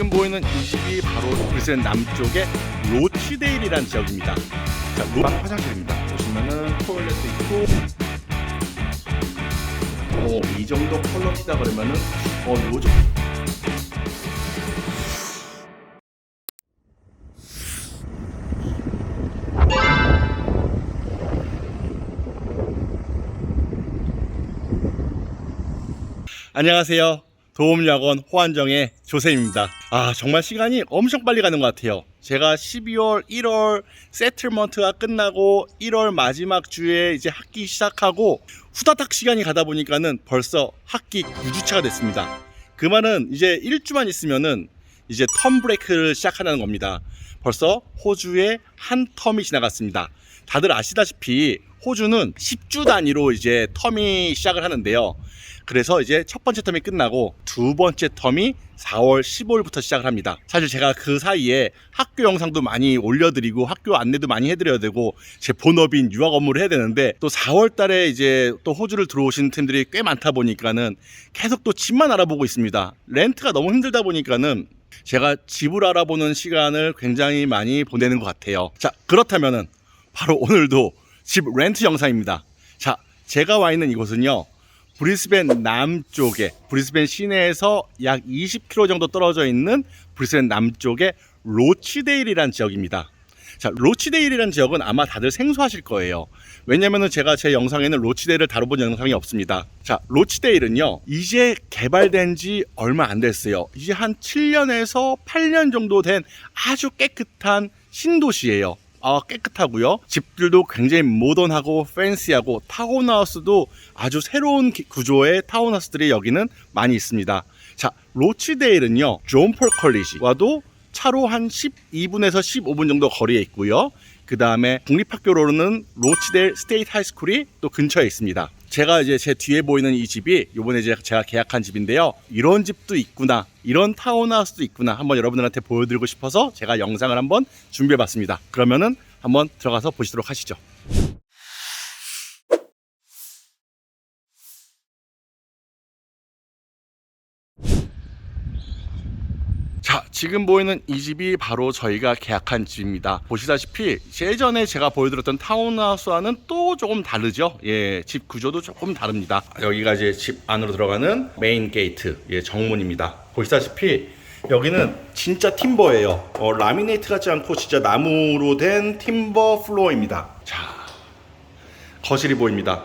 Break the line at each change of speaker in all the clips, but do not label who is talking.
지금 보이는 이 집이 바로 브리스벤 남쪽의 로치데일이라는 지역입니다. 자, 로방 화장실입니다. 보시면은 토일렛도 있고, 오, 이 정도 퀄러티다 그러면은 어, 요즘 안녕하세요. 도움여학원 호안정의 조쌤입니다. 아, 정말 시간이 엄청 빨리 가는 것 같아요. 제가 12월, 1월 세틀먼트가 끝나고 1월 마지막 주에 이제 학기 시작하고 후다닥 시간이 가다 보니까는 벌써 학기 9주차가 됐습니다. 그 말은 이제 1주만 있으면은 이제 텀 브레이크를 시작하는 겁니다. 벌써 호주의 한 텀이 지나갔습니다. 다들 아시다시피 호주는 10주 단위로 이제 텀이 시작을 하는데요. 그래서 이제 첫 번째 텀이 끝나고 두 번째 텀이 4월 15일부터 시작을 합니다. 사실 제가 그 사이에 학교 영상도 많이 올려드리고 학교 안내도 많이 해드려야 되고 제 본업인 유학 업무를 해야 되는데 또 4월 달에 이제 또 호주를 들어오시는 팀들이 꽤 많다 보니까는 계속 또 집만 알아보고 있습니다. 렌트가 너무 힘들다 보니까는 제가 집을 알아보는 시간을 굉장히 많이 보내는 것 같아요. 자, 그렇다면은 바로 오늘도 집 렌트 영상입니다. 자, 제가 와 있는 이곳은요. 브리스벤 남쪽에 브리스벤 시내에서 약 20km 정도 떨어져 있는 브리스벤 남쪽의 로치데일이라는 지역입니다. 자, 로치데일이라는 지역은 아마 다들 생소하실 거예요. 왜냐면은 제가 제 영상에는 로치데일을 다뤄본 영상이 없습니다. 자, 로치데일은요, 이제 개발된 지 얼마 안 됐어요. 이제 한 7년에서 8년 정도 된 아주 깨끗한 신도시예요. 아, 깨끗하고요. 집들도 굉장히 모던하고 팬시하고 타운하우스도 아주 새로운 기- 구조의 타운하우스들이 여기는 많이 있습니다. 자, 로치데일은요. 존 폴 컬리지와도 차로 한 12분에서 15분 정도 거리에 있고요. 그 다음에 국립학교로는 로치데일 스테이트 하이스쿨이 또 근처에 있습니다. 제가 이제 제 뒤에 보이는 이 집이 요번에 제가 계약한 집인데요. 이런 집도 있구나. 이런 타운하우스도 있구나. 한번 여러분들한테 보여드리고 싶어서 제가 영상을 한번 준비해 봤습니다. 그러면은 한번 들어가서 보시도록 하시죠. 자, 지금 보이는 이 집이 바로 저희가 계약한 집입니다. 보시다시피 예전에 제가 보여드렸던 타운하우스와는 또 조금 다르죠. 예, 집 구조도 조금 다릅니다. 여기가 이제 집 안으로 들어가는 메인 게이트, 예, 정문입니다. 보시다시피 여기는 진짜 팀버예요. 어, 라미네이트 같지 않고 진짜 나무로 된 팀버 플로어입니다. 자, 거실이 보입니다.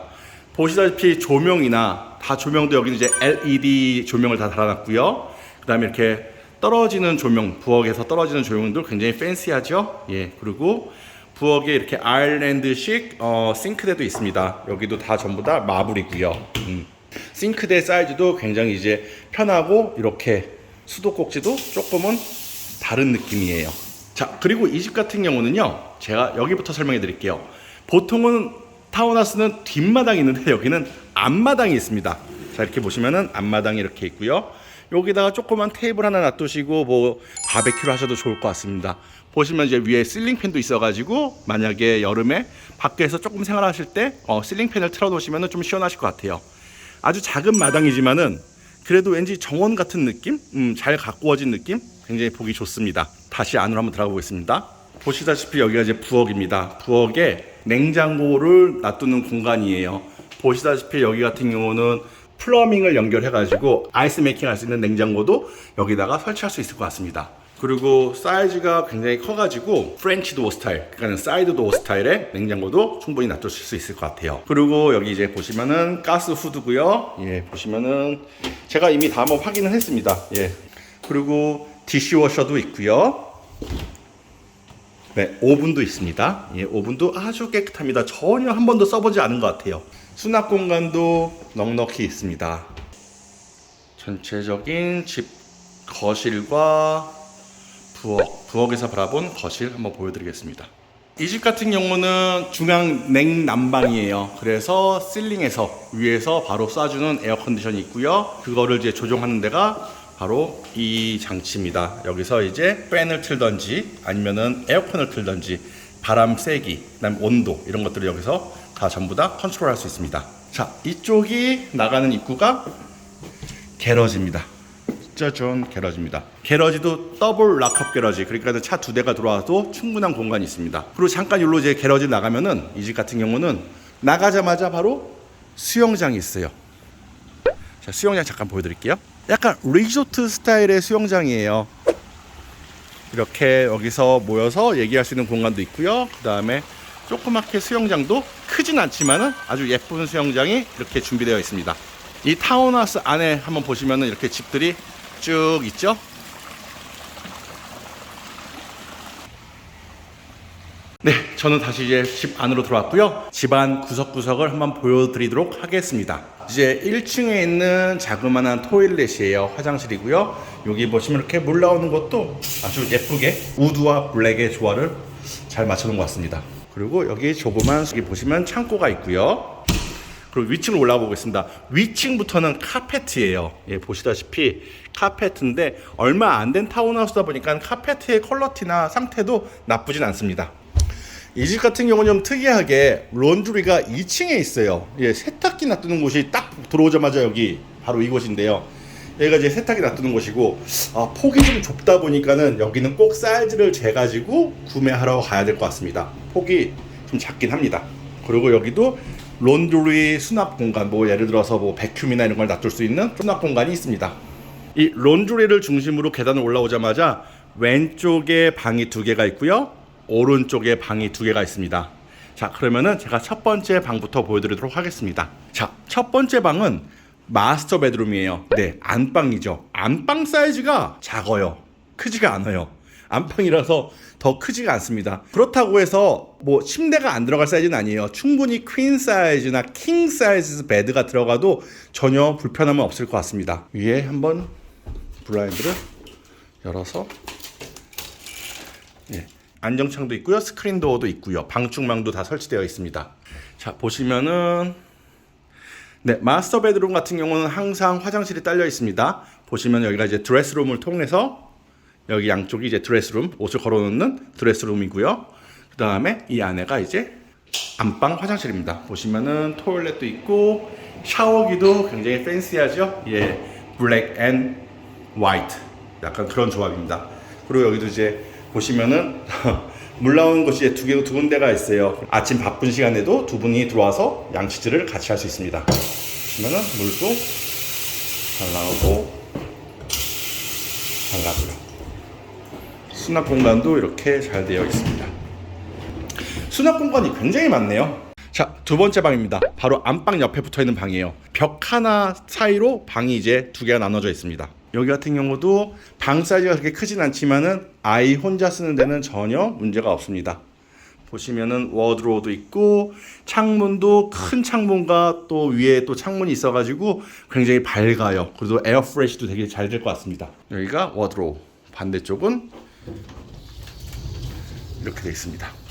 보시다시피 조명이나 다 조명도 여기는 이제 LED 조명을 다 달아놨고요. 그 다음에 이렇게 떨어지는 조명, 부엌에서 떨어지는 조명들 굉장히 팬시하죠. 예, 그리고 부엌에 이렇게 아일랜드식 어, 싱크대도 있습니다. 여기도 다 전부 다 마블이고요. 음. 싱크대 사이즈도 굉장히 이제 편하고 이렇게 수도꼭지도 조금은 다른 느낌이에요. 자, 그리고 이 집 같은 경우는요. 제가 여기부터 설명해 드릴게요. 보통은 타운하우스는 뒷마당이 있는데 여기는 앞마당이 있습니다. 자, 이렇게 보시면은 앞마당이 이렇게 있고요. 여기다가 조그만 테이블 하나 놔두시고 뭐 바베큐를 하셔도 좋을 것 같습니다. 보시면 이제 위에 실링팬도 있어가지고 만약에 여름에 밖에서 조금 생활하실 때 어, 실링팬을 틀어놓으시면 좀 시원하실 것 같아요. 아주 작은 마당이지만은 그래도 왠지 정원 같은 느낌, 음, 잘 가꾸어진 느낌, 굉장히 보기 좋습니다. 다시 안으로 한번 들어가 보겠습니다. 보시다시피 여기가 이제 부엌입니다. 부엌에 냉장고를 놔두는 공간이에요. 보시다시피 여기 같은 경우는 플러밍을 연결해가지고 아이스 메이킹 할 수 있는 냉장고도 여기다가 설치할 수 있을 것 같습니다. 그리고 사이즈가 굉장히 커가지고 프렌치 도어 스타일, 그러니까 사이드 도어 스타일의 냉장고도 충분히 놔두실 수 있을 것 같아요. 그리고 여기 이제 보시면은 가스 후드고요. 예, 보시면은 제가 이미 다 한번 확인을 했습니다. 예. 그리고 디시워셔도 있고요. 네, 오븐도 있습니다. 예, 오븐도 아주 깨끗합니다. 전혀 한 번도 써보지 않은 것 같아요. 수납 공간도 넉넉히 있습니다. 전체적인 집 거실과 부엌, 부엌에서 바라본 거실 한번 보여드리겠습니다. 이 집 같은 경우는 중앙 냉난방이에요. 그래서 실링에서 위에서 바로 쏴주는 에어컨디션이 있고요. 그거를 이제 조종하는 데가 바로 이 장치입니다. 여기서 이제 팬을 틀던지 아니면은 에어컨을 틀던지 바람 세기, 그다음 온도 이런 것들을 여기서 다 전부 다 컨트롤할 수 있습니다. 자, 이쪽이 나가는 입구가 게러지입니다. 짜잔 게러지입니다. 게러지도 더블 락업 게러지 그러니까 차 두 대가 들어와도 충분한 공간이 있습니다. 그리고 잠깐 여기로 이제 게러지 나가면은 이 집 같은 경우는 나가자마자 바로 수영장이 있어요. 자 수영장 잠깐 보여드릴게요. 약간 리조트 스타일의 수영장이에요. 이렇게 여기서 모여서 얘기할 수 있는 공간도 있고요. 그 다음에 조그맣게 수영장도 크진 않지만은 아주 예쁜 수영장이 이렇게 준비되어 있습니다. 이 타운하우스 안에 한번 보시면은 이렇게 집들이 쭉 있죠. 네, 저는 다시 이제 집 안으로 들어왔고요. 집안 구석구석을 한번 보여드리도록 하겠습니다. 이제 1층에 있는 자그마한 토일렛이에요. 화장실이고요. 여기 보시면 이렇게 물 나오는 것도 아주 예쁘게 우드와 블랙의 조화를 잘 맞춰놓은 것 같습니다. 그리고 여기 조그만 여기 보시면 창고가 있고요. 그리고 위층을 올라가 보겠습니다. 위층부터는 카페트예요. 예, 보시다시피 카페트인데 얼마 안 된 타운하우스다 보니까 카페트의 퀄러티나 상태도 나쁘진 않습니다. 이 집 같은 경우는 좀 특이하게 론드리가 2층에 있어요. 예, 세탁기 놔두는 곳이 딱 들어오자마자 여기 바로 이곳인데요. 여기가 이제 세탁기 놔두는 곳이고 아, 폭이 좀 좁다 보니까는 여기는 꼭 사이즈를 재가지고 구매하러 가야 될 것 같습니다. 폭이 좀 작긴 합니다. 그리고 여기도 론드리 수납 공간, 뭐 예를 들어서 뭐 백큐미나 이런 걸 놔둘 수 있는 수납 공간이 있습니다. 이 론드리를 중심으로 계단을 올라오자마자 왼쪽에 방이 두 개가 있고요. 오른쪽에 방이 두 개가 있습니다. 자, 그러면은 제가 첫 번째 방부터 보여드리도록 하겠습니다. 자, 첫 번째 방은 마스터 베드룸이에요. 네, 안방이죠. 안방 사이즈가 작아요. 크지가 않아요. 안방이라서 더 크지가 않습니다. 그렇다고 해서 뭐 침대가 안 들어갈 사이즈는 아니에요. 충분히 퀸 사이즈나 킹 사이즈 베드가 들어가도 전혀 불편함은 없을 것 같습니다. 위에 한번 블라인드를 열어서 예, 안정창도 있고요. 스크린 도어도 있고요. 방충망도 다 설치되어 있습니다. 자, 보시면은 네, 마스터 베드룸 같은 경우는 항상 화장실이 딸려 있습니다. 보시면 여기가 이제 드레스룸을 통해서 여기 양쪽이 이제 드레스룸, 옷을 걸어 놓는 드레스룸이고요. 그 다음에 이 안에가 이제 안방 화장실입니다. 보시면은 토일렛도 있고 샤워기도 굉장히 팬시하죠. 예, 블랙 앤 화이트 약간 그런 조합입니다. 그리고 여기도 이제 보시면은 물 나오는 곳이 두 개, 두 군데가 있어요. 아침 바쁜 시간에도 두 분이 들어와서 양치질을 같이 할 수 있습니다. 보시면은 물도 잘 나오고 잘 나고요. 수납 공간도 이렇게 잘 되어 있습니다. 수납 공간이 굉장히 많네요. 자, 두 번째 방입니다. 바로 안방 옆에 붙어 있는 방이에요. 벽 하나 사이로 방이 이제 두 개가 나눠져 있습니다. 여기 같은 경우도 방 사이즈가 그렇게 크진 않지만은 아이 혼자 쓰는 데는 전혀 문제가 없습니다. 보시면은 워드로도 있고 창문도 큰 창문과 또 위에 또 창문이 있어가지고 굉장히 밝아요. 그래도 에어 프레시도 되게 잘 될 것 같습니다. 여기가 워드로 반대쪽은 이렇게 되어 있습니다.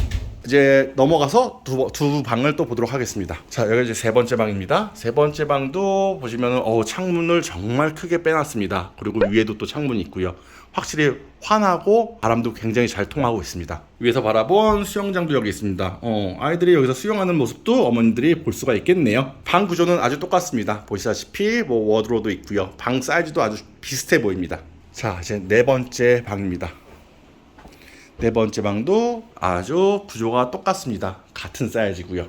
이제 넘어가서 두, 두 방을 또 보도록 하겠습니다. 자, 여기 이제 세 번째 방입니다. 세 번째 방도 보시면은 어, 창문을 정말 크게 빼놨습니다. 그리고 위에도 또 창문이 있고요. 확실히 환하고 바람도 굉장히 잘 통하고 있습니다. 위에서 바라본 수영장도 여기 있습니다. 어, 아이들이 여기서 수영하는 모습도 어머니들이 볼 수가 있겠네요. 방 구조는 아주 똑같습니다. 보시다시피 뭐 워드로도 있고요. 방 사이즈도 아주 비슷해 보입니다. 자, 이제 네 번째 방입니다. 네 번째 방도 아주 구조가 똑같습니다. 같은 사이즈고요.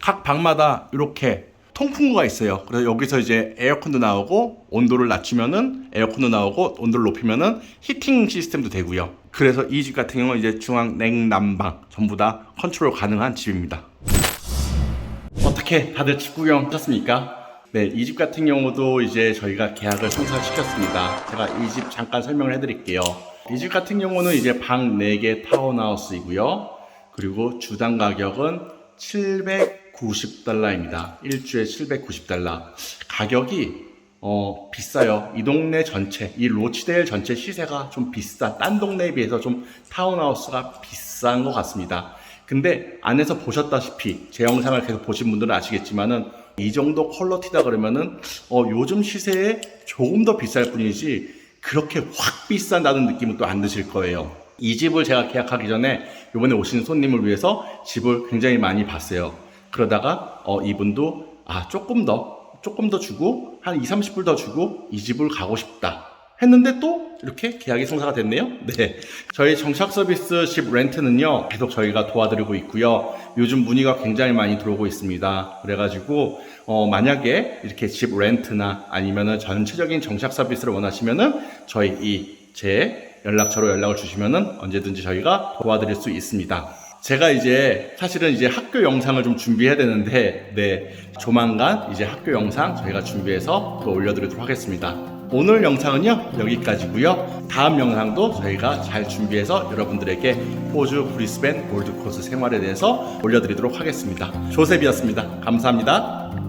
각 방마다 이렇게 통풍구가 있어요. 그래서 여기서 이제 에어컨도 나오고 온도를 낮추면은 에어컨도 나오고 온도를 높이면은 히팅 시스템도 되고요. 그래서 이 집 같은 경우는 이제 중앙 냉난방 전부 다 컨트롤 가능한 집입니다. 어떻게 다들 집 구경 하셨습니까? 네, 이 집 같은 경우도 이제 저희가 계약을 성사시켰습니다. 제가 이 집 잠깐 설명을 해드릴게요. 이 집 같은 경우는 이제 방 4개 타운하우스이고요. 그리고 주당 가격은 790달러입니다. 일주에 790달러. 가격이 어, 비싸요. 이 동네 전체, 이 로치데일 전체 시세가 좀 비싸. 딴 동네에 비해서 좀 타운하우스가 비싼 것 같습니다. 근데 안에서 보셨다시피 제 영상을 계속 보신 분들은 아시겠지만은 이 정도 퀄러티다 그러면은 어, 요즘 시세에 조금 더 비쌀 뿐이지 그렇게 확 비싼다는 느낌은 또 안 드실 거예요. 이 집을 제가 계약하기 전에 이번에 오신 손님을 위해서 집을 굉장히 많이 봤어요. 그러다가 어, 이분도 아 조금 더 조금 더 주고 한 2, 30불 더 주고 이 집을 가고 싶다. 했는데 또 이렇게 계약이 성사가 됐네요. 네. 저희 정착 서비스 집 렌트는요, 계속 저희가 도와드리고 있고요. 요즘 문의가 굉장히 많이 들어오고 있습니다. 그래가지고, 어, 만약에 이렇게 집 렌트나 아니면은 전체적인 정착 서비스를 원하시면은 저희 이 제 연락처로 연락을 주시면은 언제든지 저희가 도와드릴 수 있습니다. 제가 이제 사실은 이제 학교 영상을 좀 준비해야 되는데, 네. 조만간 이제 학교 영상 저희가 준비해서 또 올려드리도록 하겠습니다. 오늘 영상은요 여기까지고요. 다음 영상도 저희가 잘 준비해서 여러분들에게 호주 브리스벤 골드코스 생활에 대해서 올려드리도록 하겠습니다. 조셉이었습니다. 감사합니다